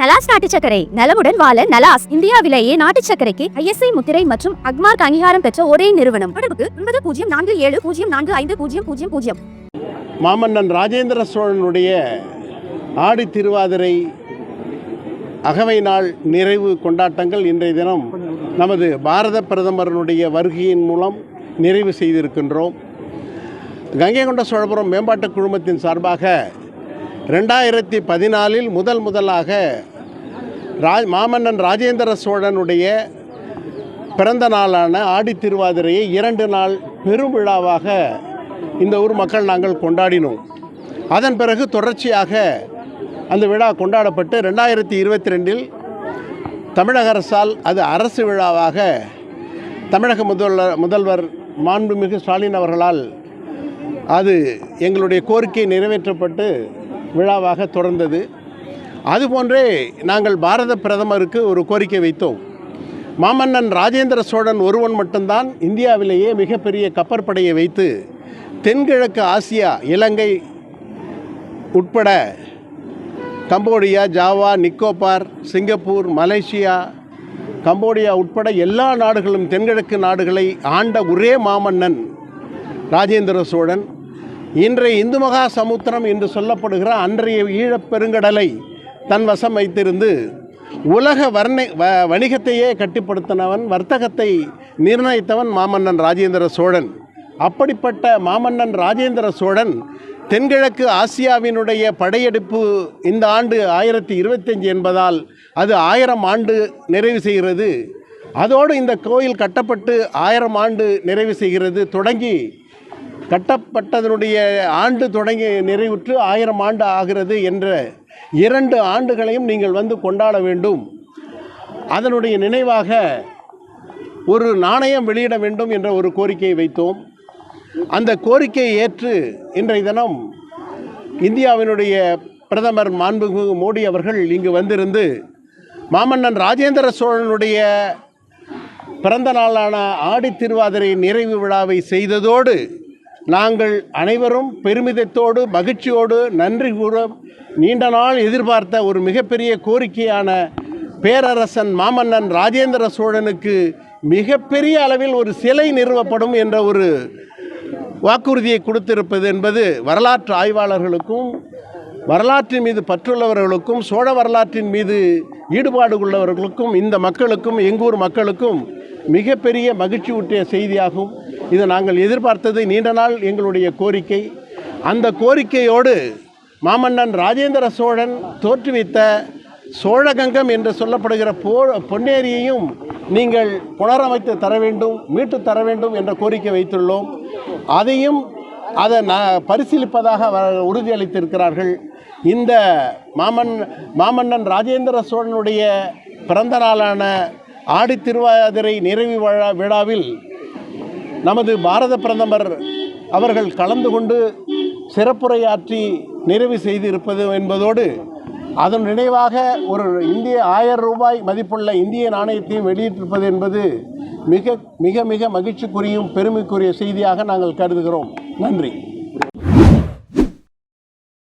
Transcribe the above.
நலாஸ் நாட்டு சக்கரை நலமுடன் வாழ நலாஸ் இந்தியாவிலேயே நாட்டு சக்கரைக்கு ஐஎஸ்ஐ முத்திரை மற்றும் அக்மார்க் அங்கீகாரம் பெற்ற ஒரே நிறுவனம். தொடர்புக்கு ஒன்பது பூஜ்ஜியம் நான்கு ஏழு பூஜ்ஜியம் நான்கு ஐந்து பூஜ்ஜியம் பூஜ்ஜியம் பூஜ்ஜியம். மாமன்னன் ராஜேந்திர சோழனுடைய ஆடி திருவாதிரை அகவை நாள் நிறைவு கொண்டாட்டங்கள் இன்றைய தினம் நமது பாரத பிரதமரனுடைய வருகையின் மூலம் நிறைவு செய்திருக்கின்றோம். கங்கை கொண்ட சோழபுரம் மேம்பாட்டுக் குழுமத்தின் சார்பாக ரெண்டாயிரத்தி பதினாலில் முதல் முதலாக ராஜ் மாமன்னன் ராஜேந்திர சோழனுடைய பிறந்த நாளான ஆடி திருவாதிரையை இரண்டு நாள் பெருவிழாவாக இந்த ஊர் மக்கள் நாங்கள் கொண்டாடினோம். அதன் பிறகு தொடர்ச்சியாக அந்த விழா கொண்டாடப்பட்டு ரெண்டாயிரத்தி இருபத்தி ரெண்டில் தமிழக அரசால் அது அரசு விழாவாக தமிழக முதல்வர் முதல்வர் மாண்புமிகு ஸ்டாலின் அவர்களால் அது எங்களுடைய கோரிக்கை நிறைவேற்றப்பட்டு விழாவாக தொடர்ந்தது. அதுபோன்றே நாங்கள் பாரத பிரதமருக்கு ஒரு கோரிக்கை வைத்தோம். மாமன்னன் ராஜேந்திர சோழன் ஒருவன் மட்டும்தான் இந்தியாவிலேயே மிகப்பெரிய கப்பற்படையை வைத்து தென்கிழக்கு ஆசியா இலங்கை உட்பட Cambodia Java Nicobar Singapore Malaysia Cambodia உட்பட எல்லா நாடுகளும் தென்கிழக்கு நாடுகளை ஆண்ட ஒரே மாமன்னன் ராஜேந்திர சோழன். இன்றைய இந்து மகா சமுத்திரம் என்று சொல்லப்படுகிற அன்றைய ஈழப்பெருங்கடலை தன் வசம் வைத்திருந்து உலக வர்ணை வ வணிகத்தையே கட்டுப்படுத்தினவன் வர்த்தகத்தை நிர்ணயித்தவன் மாமன்னன் ராஜேந்திர சோழன். அப்படிப்பட்ட மாமன்னன் ராஜேந்திர சோழன் தென்கிழக்கு ஆசியாவினுடைய படையெடுப்பு இந்த ஆண்டு ஆயிரத்தி இருபத்தஞ்சு என்பதால் அது ஆயிரம் ஆண்டு நிறைவு செய்கிறது. அதோடு இந்த கோயில் கட்டப்பட்டு ஆயிரம் ஆண்டு நிறைவு செய்கிறது. தொடங்கி கட்டப்பட்டதனுடைய ஆண்டு தொடங்கி நிறைவுற்று ஆயிரம் ஆண்டு ஆகிறது என்ற இரண்டு ஆண்டுகளையும் நீங்கள் வந்து கொண்டாட வேண்டும். அதனுடைய நினைவாக ஒரு நாணயம் வெளியிட வேண்டும் என்ற ஒரு கோரிக்கையை வைத்தோம். அந்த கோரிக்கையை ஏற்று இன்றைய தினம் இந்தியாவினுடைய பிரதமர் மாண்புமிகு மோடி அவர்கள் இங்கு வந்திருந்து மாமன்னன் ராஜேந்திர சோழனுடைய பிறந்த நாளான ஆடி திருவாதிரை நிறைவு விழாவை செய்ததோடு நாங்கள் அனைவரும் பெருமிதத்தோடு மகிழ்ச்சியோடு நன்றி கூற நீண்ட நாள் எதிர்பார்த்த ஒரு மிகப்பெரிய கோரிக்கையான பேரரசன் மாமன்னன் ராஜேந்திர சோழனுக்கு மிகப்பெரிய அளவில் ஒரு சிலை நிறுவப்படும் என்ற ஒரு வாக்குறுதியை கொடுத்திருப்பது என்பது வரலாற்று ஆய்வாளர்களுக்கும் வரலாற்றின் மீது பற்றுள்ளவர்களுக்கும் சோழ வரலாற்றின் மீது ஈடுபாடு உள்ளவர்களுக்கும் இந்த மக்களுக்கும் எங்கூர் மக்களுக்கும் மிகப்பெரிய மகிழ்ச்சி ஊட்டிய செய்தியாகும். இது நாங்கள் எதிர்பார்த்தது நீண்ட நாள் எங்களுடைய கோரிக்கை. அந்த கோரிக்கையோடு மாமன்னன் ராஜேந்திர சோழன் தோற்றுவித்த சோழகங்கம் என்று சொல்லப்படுகிற போ பொன்னேரியையும் நீங்கள் புனரமைத்து தர வேண்டும் மீட்டு தர வேண்டும் என்ற கோரிக்கை வைத்துள்ளோம். அதையும் அதை ந பரிசீலிப்பதாக உறுதியளித்திருக்கிறார்கள். இந்த மாமன் மாமன்னன் ராஜேந்திர சோழனுடைய பிறந்த நாளான ஆடி திருவாதிரை நிறைவு விழா விழாவில் நமது பாரத பிரதமர் அவர்கள் கலந்து கொண்டு சிறப்புரையாற்றி நிறைவு செய்திருப்பது என்பதோடு அதன் நினைவாக ஒரு இந்திய ஆயிரம் ரூபாய் மதிப்புள்ள இந்திய நாணயத்தையும் வெளியிட்டிருப்பது என்பது மிக மிக மிக மகிழ்ச்சிக்குரியும் பெருமைக்குரிய செய்தியாக நாங்கள் கருதுகிறோம். நன்றி.